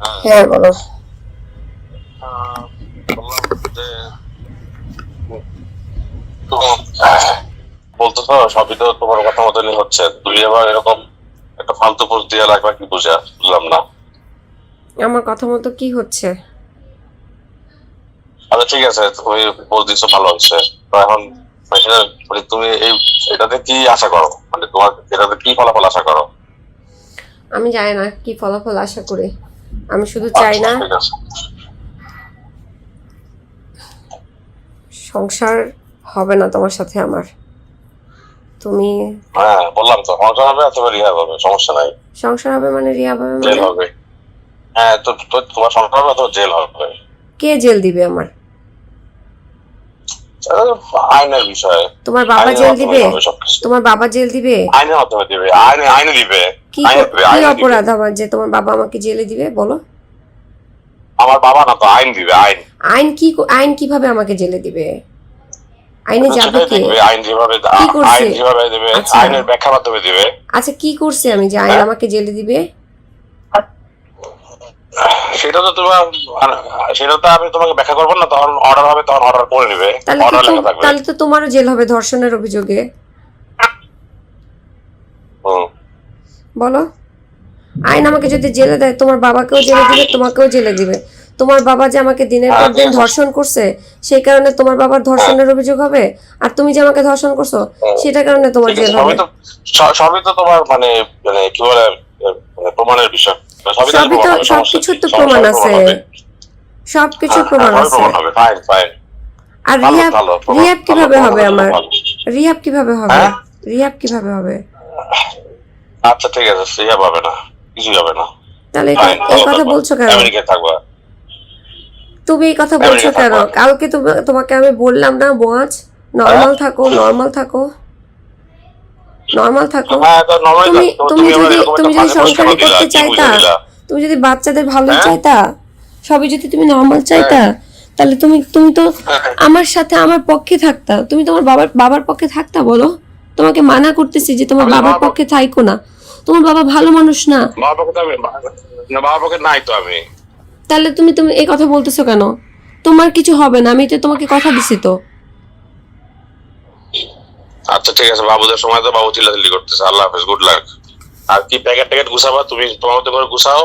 হ্যাঁ বলো। আহ, বললাম যে তো বলতো তো সবই তো তোমার কথা মতনই হচ্ছে। তুমি আবার এরকম একটা ফালতু পোস্ট দিয়ে কি বুঝা বুঝলাম না। আমার কথা মতো কি হচ্ছে? আচ্ছা ঠিক আছে তুমি পোস্ট ভালো হচ্ছে। তো এখন মানে তুমি এই এটাতে কি আশা করো? মানে তোমার এটাতে কি ফলাফল আশা করো? আমি জানি না কি ফলাফল আশা করি। আমি শুধু চাই না আচ্ছা, আছে। সংসার হবে না তোমার সাথে আমার। তুমি হ্যাঁ বললাম তো সংসার হবে অথবা রিহা হবে সমস্যা নাই। সংসার হবে মানে রিহাব হবে জেল মানে? হবে। হ্যাঁ তো তোমার সংসার হবে অথবা জেল হবে। কে জেল দিবে আমার? আইনের বিষয় তোমার বাবা জেল দিবে? তোমার বাবা জেল দিবে? আইনের মাধ্যমে দিবে। আইনে আইনে দিবে কি অপরাধ আমার যে তোমার বাবা আমাকে জেলে দিবে? বলো। আমার বাবা না তো আইন দিবে আইন। আইন কি আইন কীভাবে আমাকে জেলে দিবে? আইনে যাবে সেটাই কে আইন যেভাবে আইন যেভাবে দেবে আচ্ছা। আইনের ব্যাখ্যা মাধ্যমে দিবে। আচ্ছা কি করছে আমি যে আইন হ্যাঁ। আমাকে জেলে দিবে? সেটা তো তোমার সেটা তো আমি তোমাকে ব্যাখ্যা করব না তখন অর্ডার হবে তখন অর্ডার করে নিবে। তাহলে তো অর্ডার লেখা থাকবে। তাহলে তো তোমারও জেল হবে ধর্ষণের অভিযোগে। বলো। আইন আমাকে যদি জেলে দেয় তোমার বাবাকেও জেলে দিবে তোমাকেও জেলে দিবে। তোমার বাবা যে আমাকে দিনের পর দিন ধর্ষণ করছে সেই কারণে তোমার বাবার ধর্ষণের অভিযোগ হবে? আর তুমি যে আমাকে ধর্ষণ করছ সেটা কারণে তোমার জেল হবে? সবই তো স- সবই তো তোমার মানে মানে কি বলে মানে প্রমাণের বিষয়। সবই তো সবই তো প্রমাণ আছে। সবকিছু হ্যাঁ, প্রমাণ আছে। ফাইন ফাইন আর ভালো, রিহাব রিহাব কীভাবে হবে আমার। রিহাব কীভাবে হবে? হ্যাঁ? রিহাব কীভাবে হবে? আচ্ছা ঠিক আছে হবে না। কিছুই হবে না। তাহলে এই- কথা বলছো কেন? আমেরিকায় থাকবা। তুমি এই কথা বলছো কেন? কালকে তুমি- তোমাকে আমি বললাম না বোয়াজ নর্মাল থাকো নর্মাল থাকো। নর্মাল থাকো। হ্যাঁ নর্মালি তুমি তুমি যদি তুমি যদি দিলা? করতে চাইতা তুমি যদি বাচ্চাদের ভালোই হ্যাঁ? চাইতা সবই যদি তুমি নর্মাল চাইতা তাহলে তুমি তুমি তো হ্যাঁ। আমার সাথে আমার পক্ষে থাকতা। তুমি তোমার বাবার বাবার পক্ষে থাকতা বলো? তোমাকে মানা করতেছি যে তোমার বাবার পক্ষে থাইকো না। তোমার বাবা ভালো মানুষ না। নাই তো আমি। তাহলে তুমি তুমি এই কথা বলতেছো কেন? তোমার কিছু হবে না। আমি তো তোমাকে কথা দিছি তো। আচ্ছা ঠিক আছে, বাবুদের সময় তো বাবু চিল্লাচিল্লি করতেছে। আল্লাহ হাফেজ গুড লাক আর কি প্যাকেট ট্যাকেট গুছাবা? তুমি তোমার মতো করে গুছাও।